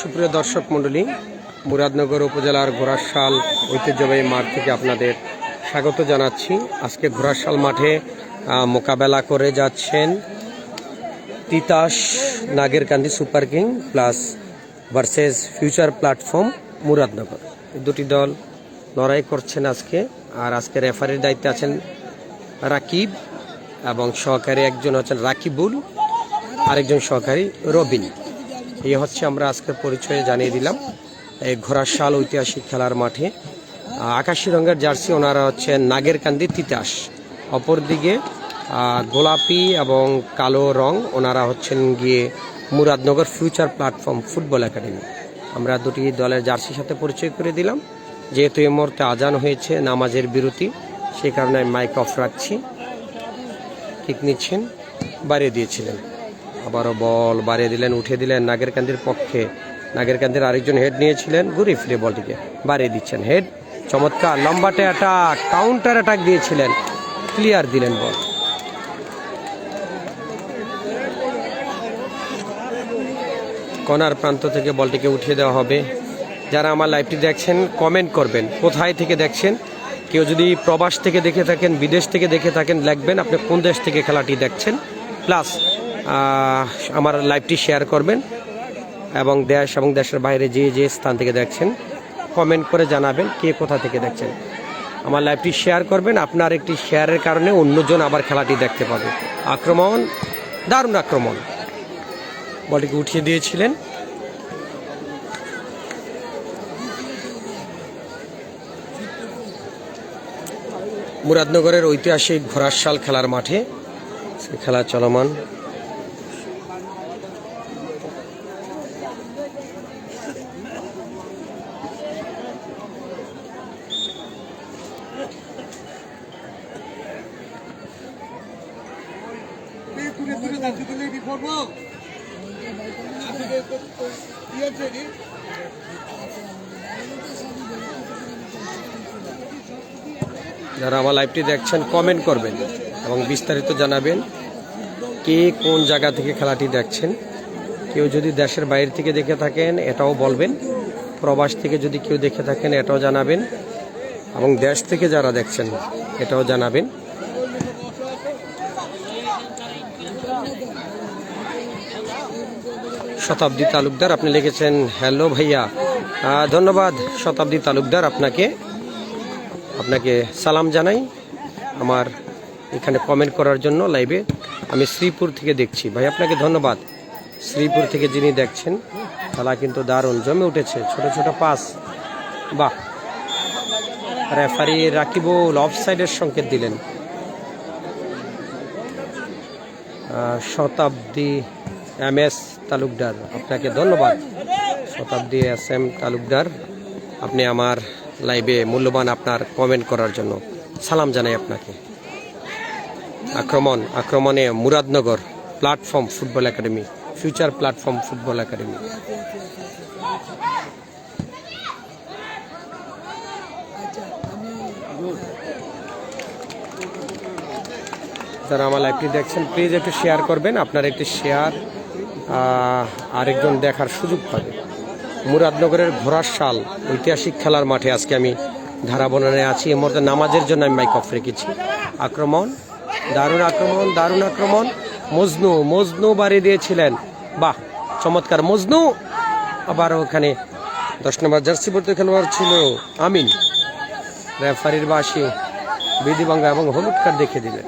সুপ্রিয় দর্শক মণ্ডলী, মুরাদনগর উপজেলার ঘোড়াশাল ঐতিহ্যবাহী মাঠ থেকে আপনাদের স্বাগত জানাচ্ছি। আজকে ঘোড়াশাল মাঠে মোকাবেলা করে যাচ্ছেন Titas Nagerkandi super king plus versus future platform Muradnagar. দুটি দল লড়াই করছেন আজকে, আর আজকে রেফারির দায়িত্বে আছেন রাকিব এবং সহকারী একজন হচ্ছেন রাকিবুল, আরেকজন সহকারী রবিন। এই হচ্ছে আমরা আজকের পরিচয়ে জানিয়ে দিলাম। এই ঘোড়াশাল ঐতিহাসিক খেলার মাঠে। আকাশি রঙের জার্সি, ওনারা হচ্ছেন নাগেরকান্দি তিতাস। অপরদিকে গোলাপি এবং কালো রং, ওনারা হচ্ছেন গিয়ে Muradnagar future platform football academy. আমরা দুটি দলের জার্সির সাথে পরিচয় করে দিলাম। যেহেতু এই মুহূর্তে আজান হয়েছে, নামাজের বিরতি সেই কারণে মাইক অফ রাখছি। ঠিক নিচ্ছেন, বাড়িয়ে দিয়েছিলেন। আবারও বল বাড়িয়ে দিলেন উঠে দিলেন নাগেরকান্দির পক্ষে। নাগেরকান্দির আরেকজন হেড নিয়েছিলেন ঘুরে ফিরে বলটিকে বাড়িয়ে দিচ্ছেন। হেড চমৎকার লম্বাটে অ্যাটাক কাউন্টার অ্যাটাক দিয়েছিলেন। ক্লিয়ার দিলেন বল। কর্নার প্রান্ত থেকে বলটিকে উঠিয়ে দেওয়া হবে। যারা আমার লাইভটি দেখছেন কমেন্ট করবেন। কোথায় থেকে দেখছেন? কেউ যদি প্রবাস থেকে দেখে থাকেন, বিদেশ থেকে দেখে থাকেন, লিখবেন আপনি কোন দেশ থেকে খেলাটি দেখছেন। প্লাস আমার লাইভটি শেয়ার করবেন এবং দেশ এবং দেশের বাইরে যে যে স্থান থেকে দেখছেন কমেন্ট করে জানাবেন কে কোথা থেকে দেখছেন। আমার লাইভটি শেয়ার করবেন, আপনার একটি শেয়ারের কারণে অন্যজন আবার খেলাটি দেখতে পাবে। আক্রমণ, দারুণ আক্রমণ। বলটিকে উঠিয়ে দিয়েছিলেন। মুরাদনগরের ঐতিহাসিক ঘোড়াশাল খেলার মাঠে খেলা চলমান দূরে দূরে যাচ্ছি তুলে কি করব কি হচ্ছে এটি? লাইভটি দেখছেন কমেন্ট করবেন এবং বিস্তারিত জানাবেন কে কোন জায়গা থেকে খেলাটি দেখছেন। কেউ যদি দেশের বাইরে থেকে দেখে থাকেন, এটাও বলবেন। প্রবাস থেকে যদি কেউ দেখে থাকেন, এটাও জানাবেন। এবং দেশ থেকে যারা দেখছেন, এটাও জানাবেন। শতাব্দী তালুকদার, আপনি লিখেছেন, হ্যালো ভাইয়া। ধন্যবাদ শতাব্দী তালুকদার আপনাকে। আপনাকে সালাম জানাই। আমার এখানে কমেন্ট করার জন্য লাইভে আমি শ্রীপুর থেকে দেখছি। ভাই, আপনাকে ধন্যবাদ। শ্রীপুর থেকে যিনি দেখছেন খেলা কিন্তু দারুণ। জমে উঠেছে ছোট ছোট পাস। বাহ। রেফারি রাকিবুল অফ সাইডের সংকেত দিলেন। শতাব্দী এম এস তালুকদার, আপনাকে ধন্যবাদ। শতাব্দী এস এম তালুকদার, আপনি আমার লাইভে মূল্যবান আপনার কমেন্ট করার জন্য। সালাম জানাই আপনাকে। আক্রমণ, আক্রমণে Muradnagar platform football academy, future platform football academy. যারা আমার লাইভটি দেখছেন প্লিজ একটু শেয়ার করবেন, আপনার একটি শেয়ার আরেকজন দেখার সুযোগ পাবে মুরাদনগরের ঘোড়ার শাল, ঐতিহাসিক খেলার মাঠে আজকে আমি ধারা বর্ণনায় আছি। এর মধ্যে নামাজের জন্য আমি মাইক অফ রেখেছি। আক্রমণ, দারুণ আক্রমণ দারুণ আক্রমণ। মজনু মজনু বাড়িয়ে দিয়েছিলেন। বাহ, চমৎকার। মজনু আবার ওখানে দশ নম্বর জার্সি পড়তে খেলোয়াড় ছিল আমিন। রেফারির বাসি বিধিভঙ্গা এবং হলুদ কার্ড দেখে দিলেন।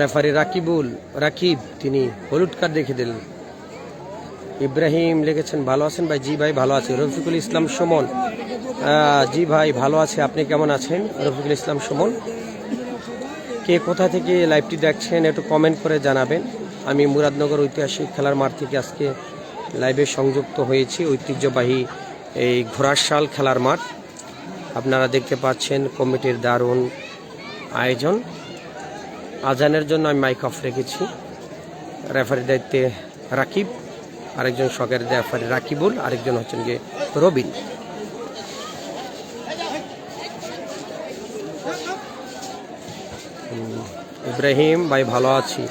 রেফারি রাকিবুল, রাকিব, তিনি হলুদ কার্ড দেখে দিলেন। ইব্রাহিম লিখেছেন, ভালো আছেন ভাই? জি ভাই, ভালো আছে। রফিকুল ইসলাম সুমন জি ভাই, ভালো আছে। আপনি কেমন আছেন? রফিকুল ইসলাম সুমন, কে কোথা থেকে লাইভটি দেখছেন একটু কমেন্ট করে জানাবেন। আমি মুরাদনগর ঐতিহাসিক খেলার মাঠ থেকে আজকে লাইভে সংযুক্ত হয়েছি, ঐতিহ্যবাহী এই ঘোড়াশাল খেলার মাঠ। আপনারা দেখতে পাচ্ছেন কমিটির দারুণ আয়োজন। আজানের জন্য আমি মাইক অফ রেখেছি। রেফারির দায়িত্বে রাকিব। আরেকজন সরকারি রেফারি রাকিবুল, আরেকজন হচ্ছেন গিয়ে রবিন। ইব্রাহিম, ভাই ভালো আছি।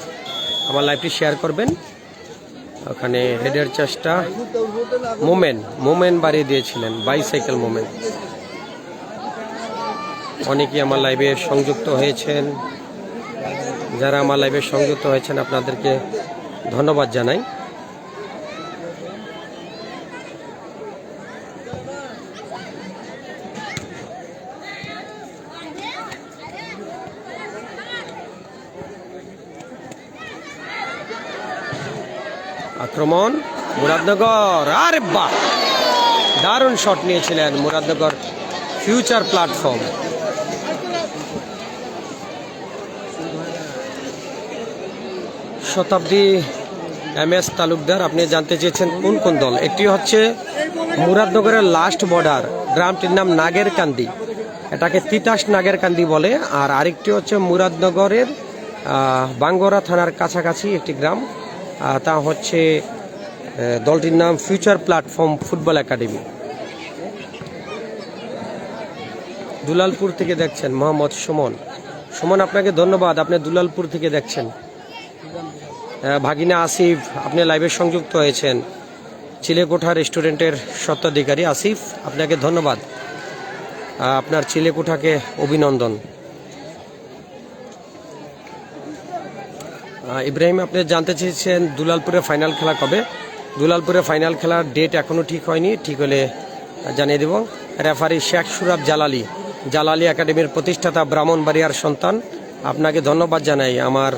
আমার লাইভটি শেয়ার করবেন। ওখানে হেডের চেষ্টা। মোমেন মোমেন বাড়িয়ে দিয়েছিলেন, বাইসাইকেল মোমেন। অনেকেই আমার লাইভে সংযুক্ত হয়েছেন। যারা আমার লাইভে সংযুক্ত হয়েছেন, আপনাদেরকে ধন্যবাদ জানাই। আক্রমণ মুরাদনগর। আরে বাহ! দারুণ শট নিয়েছিলেন Muradnagar future platform Shatabdi M S Talukdar, আপনি জানতে চেয়েছেন কোন কোন দল? একটি হচ্ছে মুরাদনগরের লাস্ট বর্ডার গ্রামটির নাম নাগেরকান্দি। এটাকে তিতাস নাগেরকান্দি বলে, আর আরেকটি হচ্ছে মুরাদনগরের বাঙ্গরা থানার কাছাকাছি একটি গ্রাম। তা হচ্ছে দলটির নাম future platform football academy Dulalpur থেকে দেখছেন মোহাম্মদ সুমন। সুমন, আপনাকে ধন্যবাদ, আপনি দুলালপুর থেকে দেখছেন। ভাগিনা আসিফ, আপনি লাইভে সংযুক্ত হয়েছেন। চিলেকোঠা রেস্টুরেন্টের স্বত্বাধিকারী আসিফ, আপনাকে ধন্যবাদ। আপনার চিলেকোঠাকে অভিনন্দন। ইব্রাহিম, আপনি জানতে চেয়েছেন দুলালপুরে ফাইনাল খেলা কবে? দুলালপুরে ফাইনাল খেলার ডেট এখনও ঠিক হয়নি। ঠিক হলে জানিয়ে দেব। রেফারি শেখ সুরাব জালালি জালালি একাডেমির প্রতিষ্ঠাতা ব্রাহ্মণবাড়িয়ার সন্তান। আপনাকে ধন্যবাদ জানাই আমার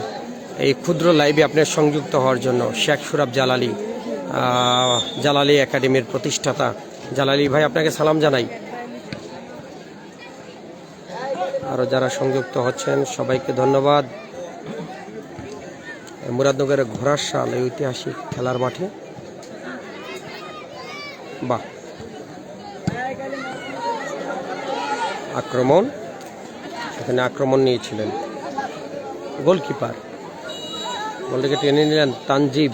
এই ক্ষুদ্র লাইভে আপনার সংযুক্ত হওয়ার জন্য। শেখ সুরাব জালালি জালালি একাডেমির প্রতিষ্ঠাতা। জালালি ভাই, আপনাকে সালাম জানাই। আরও যারা সংযুক্ত হচ্ছেন, সবাইকে ধন্যবাদ। মুরাদনগরের ঘোড়ার সাল এই ঐতিহাসিক খেলার মাঠে। বাহ। আক্রমণ। এখানে আক্রমণ নিয়েছিলেন। গোলকিপার। বলটাকে টেনে নিলেন তানজিব।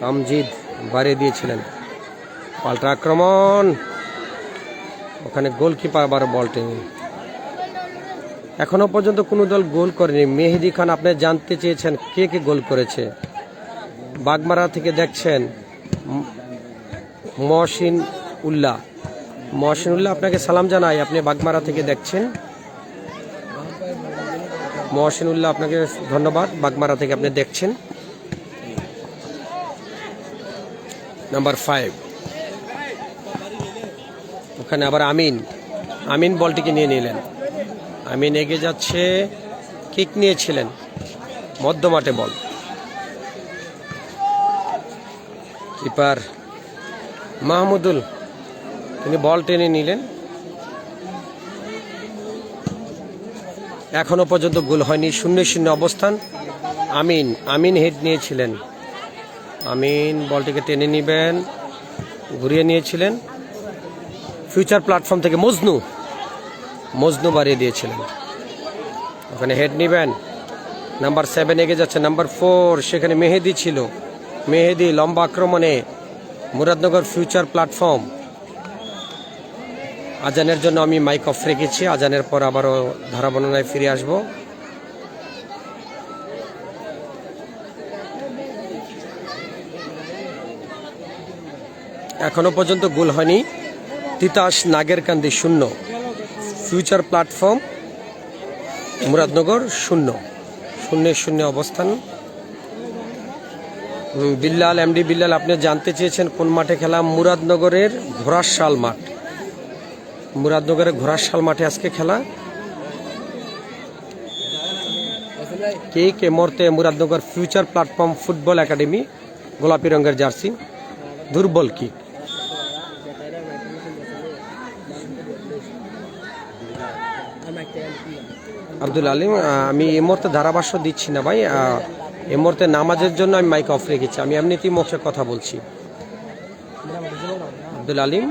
তামজিদ বাড়িয়ে দিয়েছিলেন। পাল্টা আক্রমণ। ওখানে গোলকিপার আবার বল টেনে এখনও পর্যন্ত কোনো দল গোল করেনি। মেহেদি খান, আপনি জানতে চেয়েছেন কে কে গোল করেছে? বাগমারা থেকে দেখছেন মহসিন উল্লাহ। মহসিন উল্লাহ, আপনাকে সালাম জানাই। আপনি বাগমারা থেকে দেখছেন। মহসিন উল্লাহ, আপনাকে ধন্যবাদ। বাগমারা থেকে আপনি দেখছেন। Number five. ওখানে আবার আমিন। আমিন বলটিকে নিয়ে নিলেন। আমিন এগিয়ে যাচ্ছে। কিক নিয়েছিলেন মধ্যমাঠে বল। কিপার মাহমুদুল, তিনি বল টেনে নিলেন। এখনও পর্যন্ত গোল হয়নি। শূন্য শূন্য অবস্থান। আমিন আমিন হেড নিয়েছিলেন। আমিন বলটিকে টেনে নিবেন, ঘুরিয়ে নিয়েছিলেন। ফিউচার প্ল্যাটফর্ম থেকে মজনু। মজনু বাড়িয়ে দিয়েছিলেন। ওখানে হেড নিবেন। নাম্বার সেভেন এগিয়ে যাচ্ছে। নাম্বার ফোর সেখানে মেহেদি ছিল। মেহেদি লম্বা আক্রমণে মুরাদনগর ফিউচার প্ল্যাটফর্ম আজানের জন্য আমি মাইক অফ রেখেছি। আজানের পর আবারও ধারা বর্ণনায় ফিরে আসব। এখনও পর্যন্ত গোল হয়নি। তিতাস নাগেরকান্দি শূন্য। ফিউচার প্ল্যাটফর্ম মুরাদনগর শূন্য। শূন্যের শূন্য অবস্থান। বিল্লাল এমডি বিল্লাল, আপনি জানতে চেয়েছেন কোন মাঠে খেলা? মুরাদনগরের ঘোড়াশাল মাঠ। মুরাদনগরের ঘোড়াশাল মাঠে আজকে খেলা। কে কে মরতে Muradnagar future platform football academy গোলাপি রঙের জার্সি, দুর্বল কি আব্দুল আলিম আমি এই মুহূর্তে ধারাভাষ্য দিচ্ছি না ভাই। এই মুহূর্তে নামাজের জন্য আমি মাইক অফ রেখেছি। আমি এমনিতেই মুখে কথা বলছি। আব্দুল আলিম,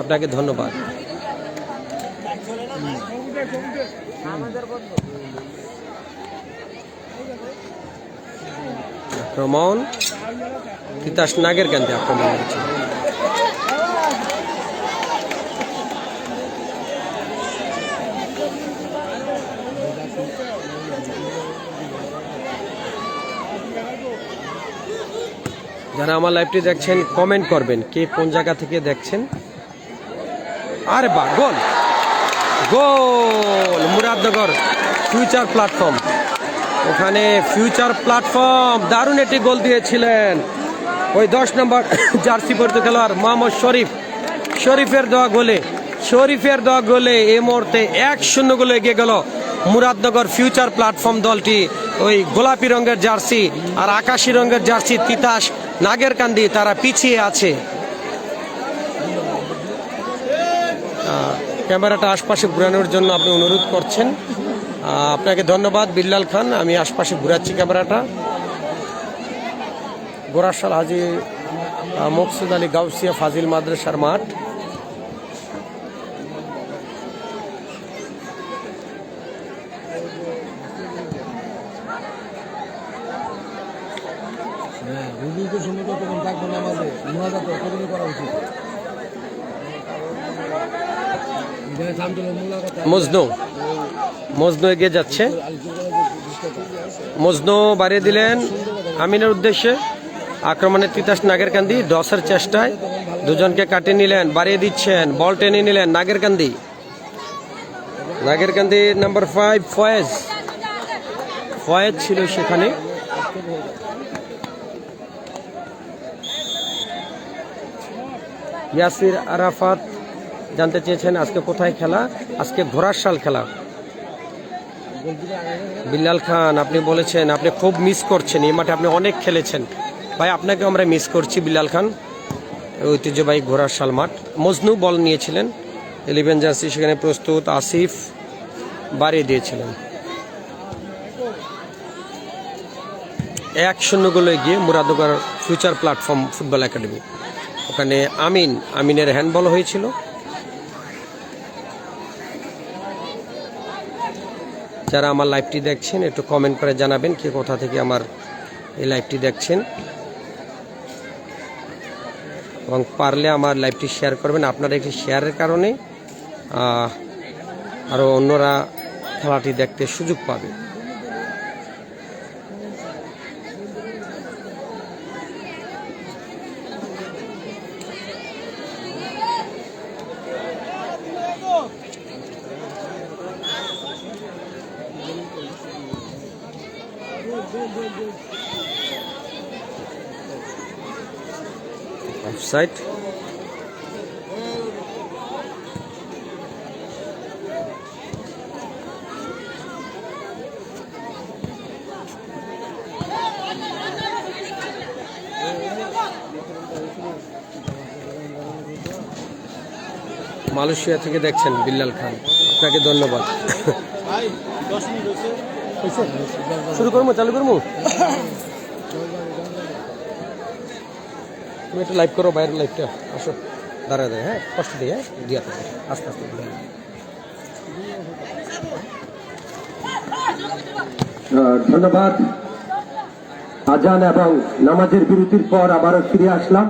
আপনাকে ধন্যবাদ। আক্রমণ তিতাস নাগের কেন্দ্রে আক্রমণ হয়েছে যারা আমার লাইভটি দেখছেন কমেন্ট করবেন কে কোন জায়গা থেকে দেখছেন। আরে বা, goal! Goal! Muradnagar future platform ওখানে ফিউচার প্ল্যাটফর্ম দারুণ একটি গোল দিয়েছিলেন। ওই দশ নম্বর জার্সি পরিত খেলোয়াড় মোহাম্মদ শরীফ। শরীফের দেওয়া গোলে, শরীফের দেওয়া গোলে এই মুহূর্তে এক শূন্য গোলে এগিয়ে গেল মুরাদনগর ফিউচার প্ল্যাটফর্ম দলটি। ওই গোলাপি রঙের জার্সি আর আকাশি রঙের জার্সি তিতাস নাগেরকান্দি তারা পিছিয়ে আছে। ক্যামেরাটা আশপাশে ঘুরানোর জন্য আপনি অনুরোধ করছেন। আপনাকে ধন্যবাদ, বিল্লাল খান। আমি আশপাশে ঘুরাচ্ছি ক্যামেরাটা। গোরাশাল হাজি মকসুদ আলী গাউসিয়া ফাজিল মাদ্রাসার মাঠ হ্যাঁ রুজু তো সময় কতক্ষণ থাকব না আমাদের মহাজা তো কতদিন করা উচিত এখানে শান্তল মোল্লা কথা মজনু। মজনু এগিয়ে যাচ্ছে। মজনু বাড়িয়ে দিলেন আমিনের উদ্দেশ্যে। আক্রমণের তিতাস নাগেরকান্দি, দশের চেষ্টায় দুজনকে কাটিয়ে নিলেন, বাড়িয়ে দিচ্ছেন, বল টেনে নিলেন নাগেরকান্দি। Nagerkandi number five Faiz. Faiz ছিল সেখানে। ইয়াসির আরাফাত জানতে চেয়েছেন আজকে কোথায় খেলা। আজকে ঘোড়ার শাল খেলা। বিল্লাল খান, আপনি বলেছেন, আপনি খুব মিস করছেন, এই মাঠে আপনি অনেক খেলেছেন। ভাই আপনাকে আমরা মিস করছি, বিল্লাল খান। ঐতিহ্যবাহী ঘোড়ার শাল মাঠ। মজনু বল নিয়েছিলেন। ইলেভেন জার্সি, সেখানে প্রস্তুত আসিফ বাড়িয়ে দিয়েছিলেন। এক শূন্য গোলে গিয়ে Muradnagar future platform football academy ওখানে আমিন, আমিনের হ্যান্ডবল হয়েছিল। যারা আমার লাইভটি দেখছেন, একটু কমেন্ট করে জানাবেন কে কোথা থেকে আমার এই লাইভটি দেখছেন। এবং পারলে আমার লাইভটি শেয়ার করবেন। আপনারা একটি শেয়ারের কারণে আরও অন্যরা খেলাটি দেখতে সুযোগ পাবে। অফসাইড মালয়েশিয়া থেকে দেখছেন বিল্লাল খান। আপনাকে ধন্যবাদ। শুরু করব চালু করব? তুমি একটু লাইভ করো, বাইরের লাইভটা আসো, দাঁড়ায় দাঁড়ায় হ্যাঁ কষ্ট দিয়ে হ্যাঁ দিয়া আস্তে আস্তে ধন্যবাদ। আজান এবং নামাজের বিরতির পর আবারও ফিরে আসলাম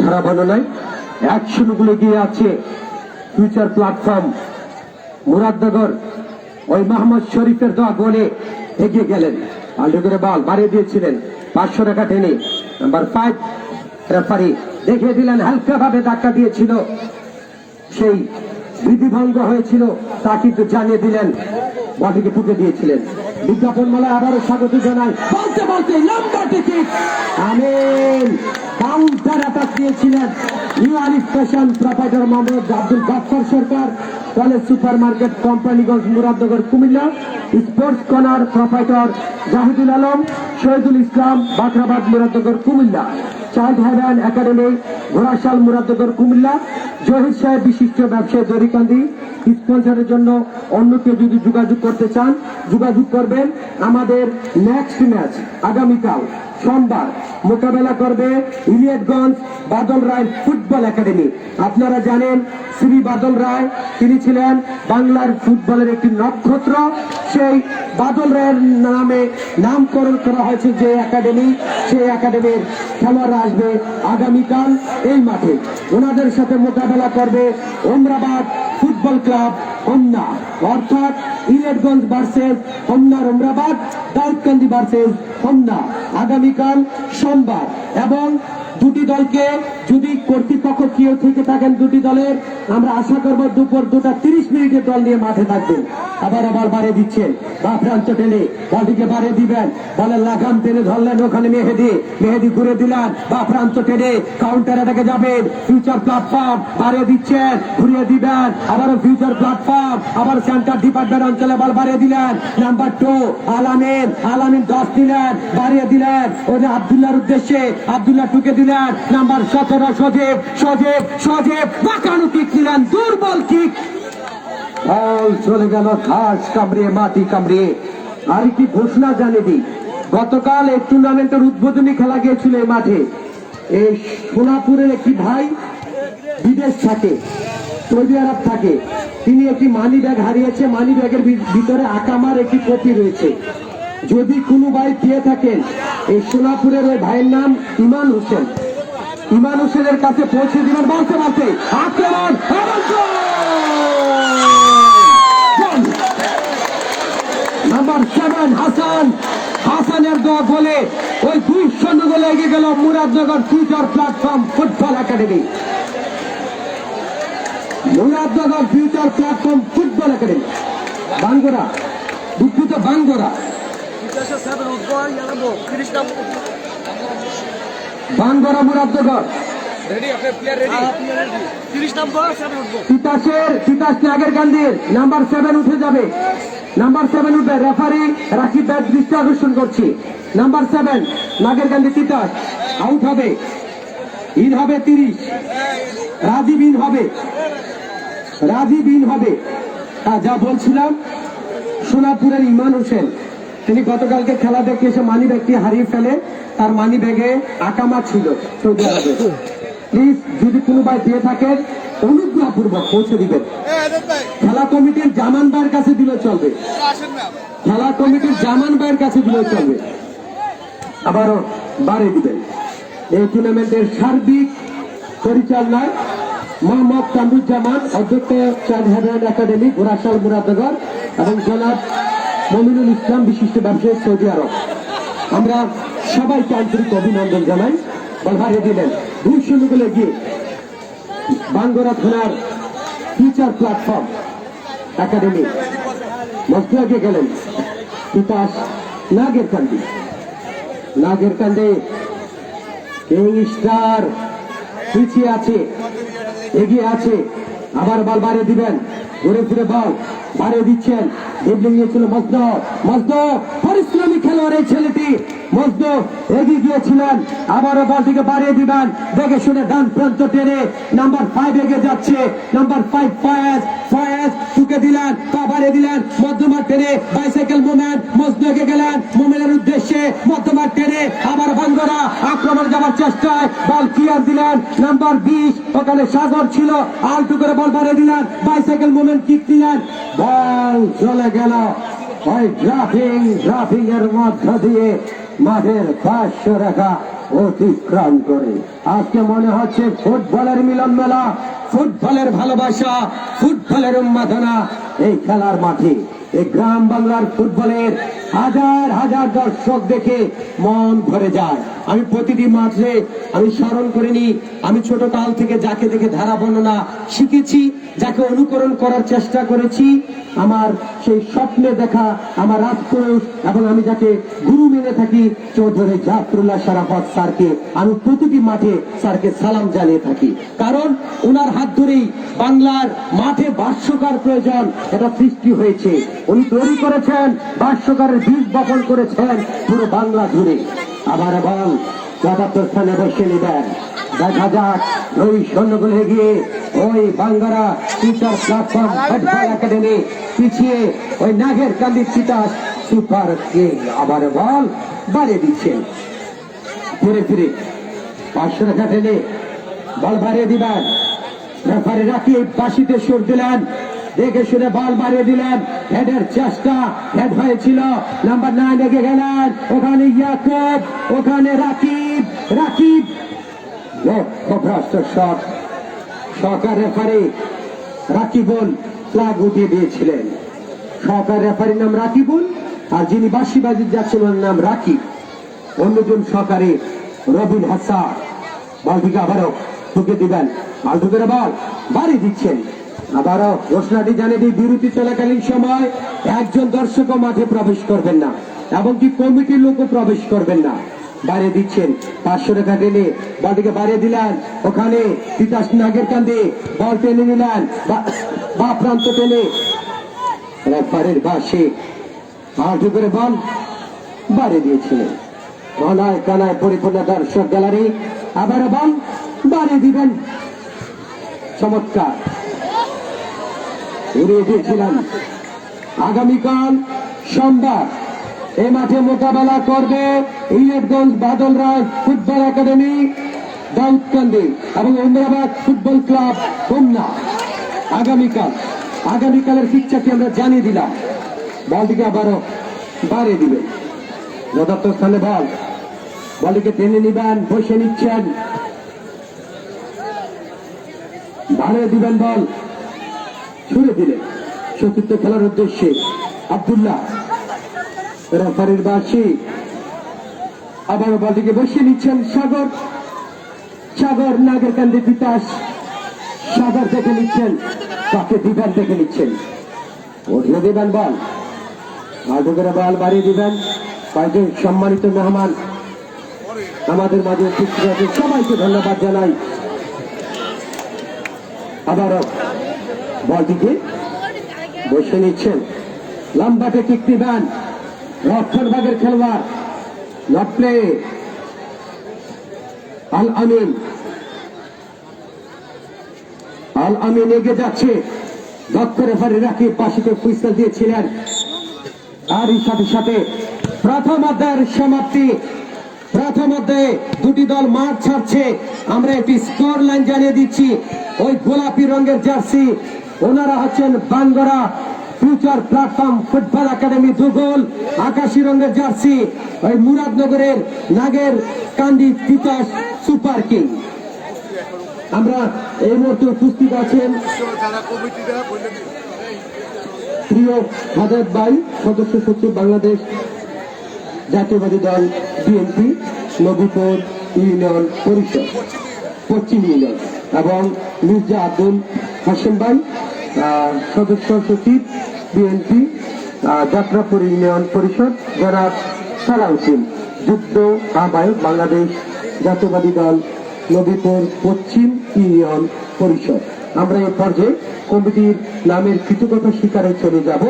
ধারা বর্ণনায় এক শুরুগুলো গিয়ে আছে। ফিউচার প্ল্যাটফর্ম মুরাদনগর ওই মোহাম্মদ শরীফের দোয়া গোলে এগিয়ে গেলেন। আলু করে বল বাড়িয়ে দিয়েছিলেন। পাঁচশো টাকা টেনে। নাম্বার ফাইভ রেফারি দেখিয়ে দিলেন হালকা ভাবে ধাক্কা দিয়েছিল। সেই বিধিভঙ্গ হয়েছিল, তা কিন্তু জানিয়ে দিলেন বডিকে টুকে দিয়েছিলেন। বিজ্ঞাপন মালা আবারও স্বাগত জানাই। বলতে বলতে লম্বা টিকিট। কাউন্টার অ্যাটাক দিয়েছিলেন new fashion Mohammad Abdul Sarkar, college super market Companiganj Muradnagar Comilla, sports corner proprietor Zahidul Alam, Shahidul Islam Bakhrabad Muradnagar Comilla. Child heaven academy Ghorashal Muradnagar Comilla. Zahir সাহেব বিশিষ্ট ব্যবসায়ী দরিকান্দি স্পন্সরের জন্য অন্য কেউ যদি যোগাযোগ করতে চান, যোগাযোগ করবেন আমাদের নেক্সট ম্যাচ আগামীকাল সোমবার। মোকাবেলা করবে ইলিয়টগঞ্জ বাদল রায় ফুটবল একাডেমি। আপনারা জানেন, শ্রী বাদল রায়, তিনি ছিলেন বাংলার ফুটবলের একটি নক্ষত্র। সেই বাদল রায়ের নামে নামকরণ করা হয়েছে যে একাডেমি, সেই একাডেমির খেলোয়াড়রা আসবে আগামীকাল এই মাঠে। ওনাদের সাথে মোকাবেলা করবে ওমরাবাদ ফুটবল ক্লাব হোমনা অর্থাৎ ইলেটগঞ্জ ভার্সেস হোমনার ওমরাবাদ দাউদকান্দি ভার্সেস হোমনা আগামীকাল সোমবার এবং দুটি দলকে যদি কর্তৃপক্ষ কেউ থেকে থাকেন দুটি দলের, আমরা আশা করব দুপুর দুটা তিরিশ মিনিটের দল নিয়ে মাঠে থাকবেন আবার আবার বাড়িয়ে দিচ্ছেন। বা প্রান্ত টেনে বলটিকে বাড়িয়ে দিবেন। বলের লাগাম টেনে ধরলেন, ওখানে মেহেদি। মেহেদি ঘুরে দিলেন, বা প্রান্ত টেনে কাউন্টার এটাকে যাবেন। ফিউচার প্ল্যাটফর্ম বাড়িয়ে দিচ্ছেন, ঘুরিয়ে দিবেন। আবারও ফিউচার প্ল্যাটফর্ম আবার সেন্টার ডিপার্টমেন্ট অঞ্চলে বল বাড়িয়ে দিলেন। নাম্বার টু আলামিন। আলামিন দশ দিলেন, বাড়িয়ে দিলেন। ওদের আবদুল্লাহর উদ্দেশ্যে আবদুল্লাহ টুকে দিলেন। নাম্বার সতেরো, সজীব সজীব সজীব। বাঁকানো কিক দিলেন দুর্বল কিক বল চলে গেল ঘাস কামড়িয়ে, মাটি কামড়িয়ে। আর কি ঘোষণা জানে দিই, গতকাল এই টুর্নামেন্টের উদ্বোধনী খেলা গিয়েছিল এই মাঠে। এই সোনাপুরের একটি ভাই বিদেশ থাকে, সৌদি আরব থাকে। তিনি একটি মানি ব্যাগ হারিয়েছে, মানি ব্যাগের ভিতরে আকামার একটি কপি রয়েছে। যদি কোনো ভাই পেয়ে থাকেন, এই সোনাপুরের ওই ভাইয়ের নাম ইমান হোসেন। ইমান হোসেনের কাছে পৌঁছে দিবেন বলতে বলতে আক্রমণ নাম্বার সেভেন হাসান। হাসানের দোয়া গোলে ওই দুই শূন্য গোলে এগিয়ে গেল Muradnagar future platform football academy. Muradnagar future platform football academy. Bangora দুঃখিত বাঙ্গোরা। বাঙ্গোরা, মুরাদনগর। তিতাসের তিতাস নাগের কান্দির নাম্বার সেভেন উঠে যাবে। নাম্বার সেভেন উঠবে রেফারি ব্যাট দৃষ্টি আকর্ষণ করছি। Number seven Nager Kandi Titas out হবে। ইন হবে তিরিশ। রাজীব ইন হবে। রাজীব ইন হবে। আর যা বলছিলাম সোনাপুরের ইমান হোসেন তিনি গতকালকে খেলা দেখে এসে মানি ব্যাগটি হারিয়ে ফেলে তার মানি ব্যাগে আকামা ছিল। সৌদি আরবে প্লিজ যদি কোনো ভাই দিয়ে থাকেন অনুগ্রহপূর্বক পৌঁছে দিবেন। খেলা কমিটির জামান ভাইয়ের কাছে দিলে চলবে। খেলা কমিটির জামান ভাইয়ের কাছে দিলে চলবে। আবারও বাড়ে দিবেন। এই টুর্নামেন্টের সার্বিক পরিচালনায় মোহাম্মদ কামরুজ্জামান অধ্যক্ষ চাঁদ হেডার্ড একাডেমি ঘোড়াশাল মুরাদনগর এবং জনাব মমিনুল ইসলাম বিশিষ্ট ব্যবসায়ী সৌদি আরব। আমরা সবাইকে আন্তরিক অভিনন্দন জানাই। বল হারিয়ে দিলেন। দুই শূন্য গোলে গিয়ে বাঙ্গরা থানার ফিউচার প্ল্যাটফর্ম একাডেমি মস্তিয়াকে গেলেন তিতাস নাগের কান্দি নাগের কান্দে কিং স্টার পিছিয়ে আছে, এগিয়ে আছে, আবার বল বাড়িয়ে দিবেন, ঘুরে ফিরে বল বাড়িয়ে দিচ্ছেন ড্রিবলিং নিয়েছিল মজদ মজদ পরিশ্রমী খেলোয়াড় এই ছেলেটি মজদ এগিয়ে গিয়েছিলেন। আবারও বলটিকে বাড়িয়ে দিবেন। দেখে শুনে ডান প্রান্ত টেনে নাম্বার ফাইভ এগিয়ে যাচ্ছে। নাম্বার ফাইভ ফয়েজ ফয়েজ টুকে দিলেন পা বাড়িয়ে দিলেন। মধ্যমার টেনে বাইসাইকেল মুভমেন্ট মজদু এগিয়ে গেলেন। মোমেনের উদ্দেশ্যে মধ্যমার টেনে আবার বাঙ্গরা আক্রমণ যাওয়ার চেষ্টায় বল ক্লিয়ার দিলেন। নাম্বার বিশ, ওখানে সাগর ছিল। আলটু করে বল বাড়িয়ে দিলেন। বাইসাইকেল মুভমেন্ট কিক দিলেন। বল চলে গেল। ওই ড্রাফিং ড্রাফিং এর মধ্য দিয়ে। মাঠের পাঁচশো রেখা অতিক্রম করে। আজকে মনে হচ্ছে ফুটবলের মিলন মেলা ফুটবলের ভালোবাসা, ফুটবলের উন্মাদনা এই খেলার মাঠে। এই গ্রাম বাংলার ফুটবলের হাজার হাজার দর্শক দেখে মন ভরে যায়। আমি প্রতিটি মাঠে আমি স্মরণ করে নিই আমি ছোট কাল থেকে যাকে দেখে ধারা বর্ণনা শিখেছি, যাকে অনুকরণ করার চেষ্টা করেছি, আমার সেই স্বপ্নে দেখা, আমার রাজপুরুষ এবং আমি যাকে গুরু মেনে থাকি, চৌধুরী জাফরুল্লাহ সারাফত স্যারকে আমি প্রতিটি মাঠে স্যারকে সালাম জানিয়ে থাকি। কারণ ওনার হাত ধরেই বাংলার মাঠে ভাষ্যকার প্রয়োজন, এটা সৃষ্টি হয়েছে। উনি তৈরি করেছেন ভাষ্যকারের বীজ বপন করেছেন পুরো বাংলা জুড়ে। আবার বল যথার্থ স্থানে বসে নেবেন। দেখা যাক ওই সৈন্যগুলো এগিয়ে ওই Bangara teacher platform football academy পিছিয়ে ওই নাগের কান্দি তিতাস সুপার কিং আবার বল, বাড়িয়ে দিচ্ছেন। ফিরে ফিরে। পাঁচশো টাকা টেনে বল বাড়িয়ে দিবেন। রেফারি রাখি বাসিতে সুর দিলেন। দেখে শুনে বল বাড়িয়ে দিলেন। হেডের চেষ্টা হেড হয়েছিল। নাম্বার নাইন এগিয়ে গেলেন। ওখানে ইয়াকুব, ওখানে Rakib Rakib. লক্ষ্যভ্রষ্ট shot. Sarkar referee Rakibul flag উঠিয়ে দিয়েছিলেন। সরকার রেফারির নাম রাকিবুল আর যিনি বাসি বাজি যাচ্ছেন, ওনার নাম রাকিব। অন্যজন সহকারে রবিন হাসান। বলটিকে আবারও ঢুকে দিবেন। বল ঢুকে বল বাড়ি দিচ্ছেন। আবারও ঘোষণাটি জানিয়ে দিই, বিরতি চলাকালীন সময় একজন দর্শকও মাঠে প্রবেশ করবেন না, এমনকি কমিটির লোকও প্রবেশ করবেন না। বাইরে দিচ্ছেন পাঁচশো টাকা টেনে, বলটিকে বাইরে দিলেন। ওখানে তিতাস নাগের কান্দে বল টেনে নিলেন, বা- প্রান্ত টেনে। রেফারের বাসে আউট করে বল বাড়ি দিয়েছিলেন। কানায় কানায় পরিপূর্ণ দর্শক গ্যালারি আবার বল বাড়ি দিবেন। চমৎকার। উড়িয়ে দিয়েছিলেন আগামীকাল সোমবার এ মাঠে মোকাবেলা করবে ইলেটগঞ্জ বাদল রায় ফুটবল একাডেমি দাউদকান্দি এবং ইন্দ্রাবাদ ফুটবল ক্লাব হোমনা আগামীকাল, আগামীকালের পিকচারটি আমরা জানিয়ে দিলাম। বলটিকে আবারও বাড়িয়ে দিবে। যথার্থ স্থানে বল। বলটিকে টেনে নিবেন বসে নিচ্ছেন। বাড়িয়ে দিবেন বল। ছুড়ে দিলেন চতুর্থ খেলার উদ্দেশ্যে আব্দুল্লাহ, রেফারির বাসী আবার বলটিকে বসিয়ে নিচ্ছেন সাগর। সাগর, নাগের কান্দি বিকাশ সাগর দেখে নিচ্ছেন তাকে দিবেন দেখে নিচ্ছেন। উঠিয়ে দিবেন বল। আলটো বল বাড়িয়ে দিবেন। কয়েকজন সম্মানিত মেহমান আমাদের মাঝে সবাইকে ধন্যবাদ জানাই। আবারও বলটিকে বসে নিচ্ছেন। লম্বাটে কিক দিবেন রক্ষণ ভাগের খেলোয়াড়। লপলে আল আমিন। আল আমিন এগিয়ে যাচ্ছে। দক্ষ রেফারি রাখি পাশিতে ফুইসেল দিয়েছিলেন। আর এই সাথে সাথে প্রথম অধ্যায়ের সমাপ্তি। প্রথম অধ্যায়ে দুটি দল মাঠ ছাড়ছে। আমরা একটি স্কোর লাইন জানিয়ে দিচ্ছি। ওই গোলাপি রঙের জার্সি ওনারা হচ্ছেন Bangora future platform football academy দুগোল আকাশি রঙের জার্সি ওই মুরাদনগরের নাগের কান্দি তিতাস সুপার কিং। আমরা এই মুহূর্তে উপস্থিত আছেন প্রিয় হাজার বাই সদস্য সচিব বাংলাদেশ জাতীয়বাদী দল বিএনপি, নবীপুর ইউনিয়ন পরিষদ, পশ্চিম ইউনিয়ন এবং মির্জা আব্দুল হাসেম ভাই সদস্য সচিব বিএনপি যাত্রাপুর ইউনিয়ন পরিষদ যারা সালাউদ্দিন যুদ্ধ আহ্বায়ক বাংলাদেশ জাতীয়বাদী দল নবীপুর পশ্চিম ইউনিয়ন পরিষদ। আমরা এই পর্যায়ে কমিটির নামের কৃতজ্ঞতা স্বীকারে চলে যাব।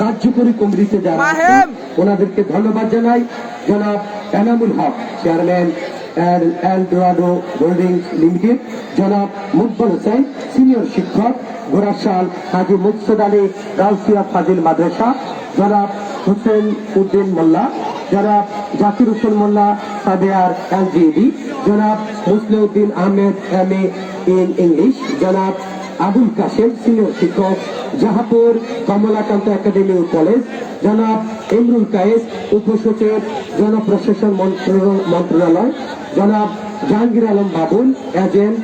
কার্যকরী কমিটিতে যারা ওনাদেরকে ধন্যবাদ জানাই। জনাব Enamul Haque chairman El El Dorado holdings limited, জনাব মুকবল হোসেন, সিনিয়র শিক্ষক ঘোড়াশাল হাজি মুকসদ আলী গাউসিয়া ফাজিল মাদ্রাসা, জনাব হোসেন উদ্দিন মোল্লা, জনাব জাকির হোসেন মোল্লা সাদেয়ার এলজিডি, জনাব Musliuddin Ahmed, M A in English, জনাব আবুল কাশেম, সিনিয়র শিক্ষক, জাহাপুর কমলাকান্ত একাডেমি কলেজ, জনাব ইমরুল কায়েস, উপসচিব, জনপ্রশাসন মন্ত্র- মন্ত্রণালয় জনাব জাহাঙ্গীর আলম বাবুল, এজেন্ট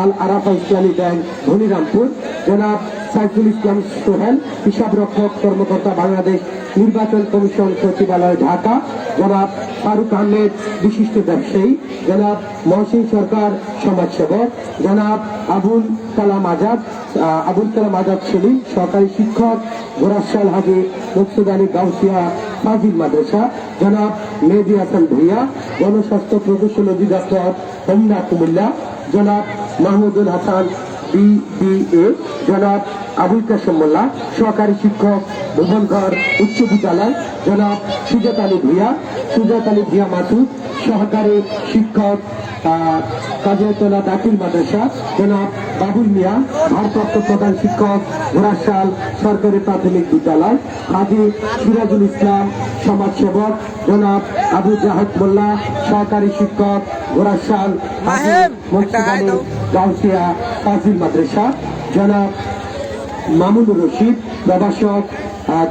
আল আরাফা ইসলামী ব্যাংক, ধনিরামপুর। জনাব সাইফুল ইসলাম সোহেল, হিসাবরক্ষক কর্মকর্তা বাংলাদেশ নির্বাচন কমিশন সচিবালয়, ঢাকা। জনাব ফারুক আহমেদ, বিশিষ্ট ব্যবসায়ী। জনাব মহসিন সরকার, সমাজসেবক। জনাব আবুল কালাম আজাদ আবুল কালাম আজাদ সেলিম সরকারি শিক্ষক। গোরাশাল হাজি মুকসুদ আলী গাউসিয়া, ফাজিল মাদ্রাসা। জনাব মেহেদি হাসান ভুইয়া, গণস্বাস্থ্য প্রকৌশল অধিদপ্তর, হোমনা কুমিল্লা। জনাব মাহমুদুল হাসান বিবিএ জনাব আবুল কাসেম মোল্লা সহকারী শিক্ষক ভুবনঘর উচ্চ বিদ্যালয় জনাব সুজাত আলী ভুইয়া সুজাত আলী ভুইয়া মাসুদ সহকারী শিক্ষক আহ, কাজীতলা দাখিল মাদ্রাসা জনাব বাবুল মিয়া ভারপ্রাপ্ত প্রধান শিক্ষক ঘোড়াশাল সরকারি প্রাথমিক বিদ্যালয় হাজি সিরাজুল ইসলাম সমাজসেবক জনাব আবু জাহেদ মোল্লা সহকারী শিক্ষক ঘোড়াশাল গাউসিয়া ফাজিল মাদ্রাসা জনাব মামুনুর রশিদ প্রভাষক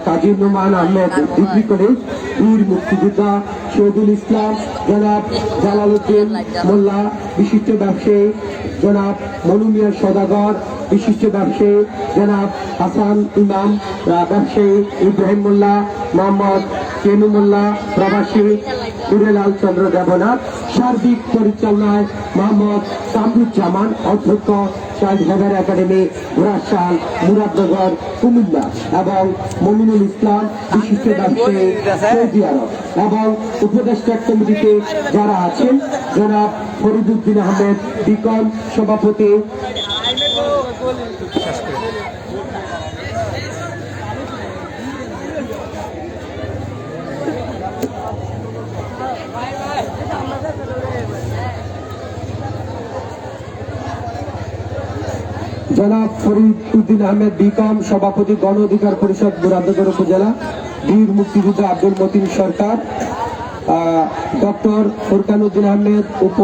কাজী নুমান আহমেদ, ডিগ্রি কলেজ, বীর মুক্তিযোদ্ধা শহীদুল ইসলাম, জনাব জালালউদ্দিন মোল্লা, বিশিষ্ট ব্যবসায়ী, জনাব মনুমিয়া সদাগর, বিশিষ্ট ব্যবসায়ী, জনাব হাসান ইমাম ব্যবসায়ী ইব্রাহিম মোল্লা, মোহাম্মদ কেনু মোল্লা, প্রবাসী সুরেলাল চন্দ্র দেবনাথ, সার্বিক পরিচালনায় মোহাম্মদ কামরুজ্জামান অধ্যক্ষ child heaven academy Ghorashal Muradnagar, Comilla এবং মমিনুল ইসলাম, বিশিষ্ট সৌদি আরব এবং উপদেষ্টা কমিটিতে যারা আছেন, জনাব ফরিদুদ্দিন আহমেদ, বিকম সভাপতি জনাব ফরিদ উদ্দিন আহমেদ, বিকম সভাপতি গণ অধিকার পরিষদ, মুরাদনগর উপজেলা, বীর মুক্তিযোদ্ধা আব্দুল মতিন সরকার ডক্টর ফুরকান উদ্দিন আহমেদ, উপ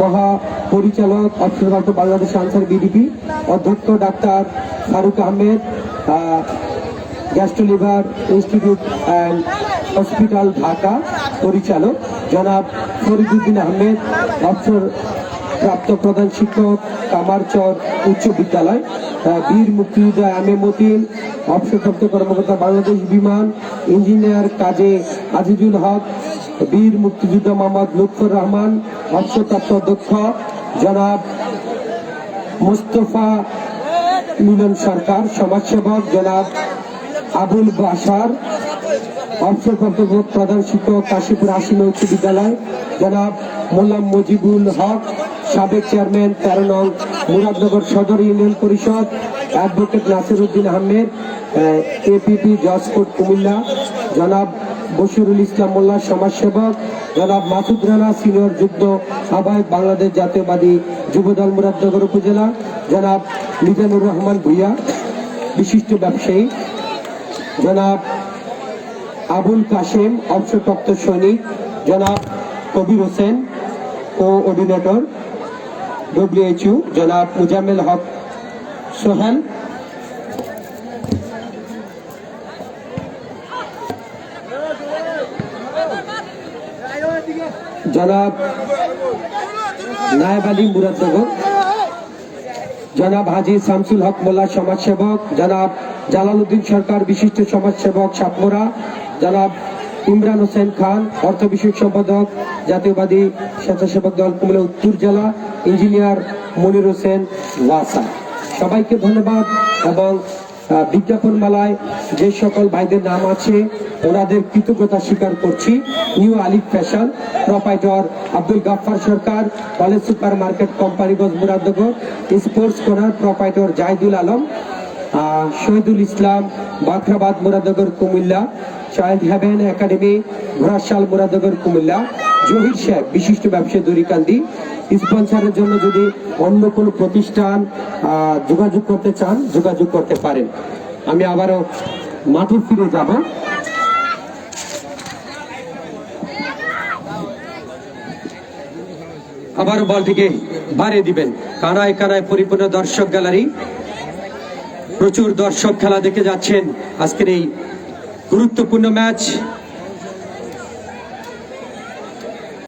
মহাপরিচালক অক্ষরগত বাংলাদেশ আনসার বিডিপি, অধ্যক্ষ doctor Faruk Ahmed gastro liver institute and hospital Dhaka পরিচালক জনাব ফরিদুদ্দিন আহমেদ অবসর প্রাপ্ত প্রধান শিক্ষক, কামারচর উচ্চ বিদ্যালয় বীর মুক্তিযোদ্ধা এম এ মতিন অবসরপ্রাপ্ত কর্মকর্তা বাংলাদেশ বিমান, ইঞ্জিনিয়ার কাজে আজিজুল হক, বীর মুক্তিযোদ্ধা মোহাম্মদ লুৎফর রহমান অবসরপ্রাপ্ত অধ্যক্ষ জনাব মুস্তফা মিলন সরকার, সমাজসেবক জনাব আবুল বাসার অবসরপ্রাপ্ত প্রধান শিক্ষক কাশীপুর আসিম উচ্চ বিদ্যালয়, জনাব মোল্লাম মজিবুল হক সাবেক চেয়ারম্যান তেরো নং মুরাদনগর সদর ইউনিয়ন পরিষদ advocate Nasir Uddin Ahmed APP judge court Comilla, জনাব বশিরুল ইসলাম মোল্লা সমাজসেবক, জনাব মাসুদ রানা সিনিয়র যুদ্ধ আহ্বায়ক বাংলাদেশ জাতীয়বাদী যুবদল মুরাদনগর উপজেলা, জনাব মিজানুর রহমান ভুইয়া, বিশিষ্ট ব্যবসায়ী, জনাব আবুল কাশেম অবসরপ্রাপ্ত সৈনিক, জনাব কবির হোসেন, কোঅর্ডিনেটর ডব্লিউএইচইউ জনাব মুজাম্মেল হক সোহেল। জনাব নায়েব আলী মুরাদনগর জনাব হাজি শামসুল হক মোল্লা সমাজসেবক। জনাব জালালউদ্দিন সরকার বিশিষ্ট সমাজসেবক সাতমোরা জনাব ইমরান হোসেন খান, অর্থ বিষয়ক সম্পাদক, জাতীয়বাদী স্বেচ্ছাসেবক দল কুমিল্লা উত্তর জেলা, ইঞ্জিনিয়ার মনির হোসেন ওয়াসা। সবাইকে ধন্যবাদ এবং বিজ্ঞাপন মালায় যে সকল ভাইদের নাম আছে, ওনাদের কৃতজ্ঞতা স্বীকার করছি। New Alif fashion proprietor Abdul Gaffar Sarkar, college super market Companiganj Muradnagar, sports corner proprietor Zahidul Alam Shahidul Islam Bakhrabad Muradnagar, Comilla, child heaven academy, Ghorashal Muradnagar, Comilla. Zahir সাহেব, বিশিষ্ট ব্যবসায়ী দরিকান্দি। স্পন্সরের জন্য যদি অন্য কোনো প্রতিষ্ঠান যোগাযোগ করতে চান, যোগাযোগ করতে পারেন। আমি আবারও মাঠে ফিরে যাব। আবারও বলটিকে বাড়িয়ে দিবেন। কানায় কানায় পরিপূর্ণ দর্শক গ্যালারি। প্রচুর দর্শক খেলা দেখে যাচ্ছেন। আজকের এই গুরুত্বপূর্ণ ম্যাচ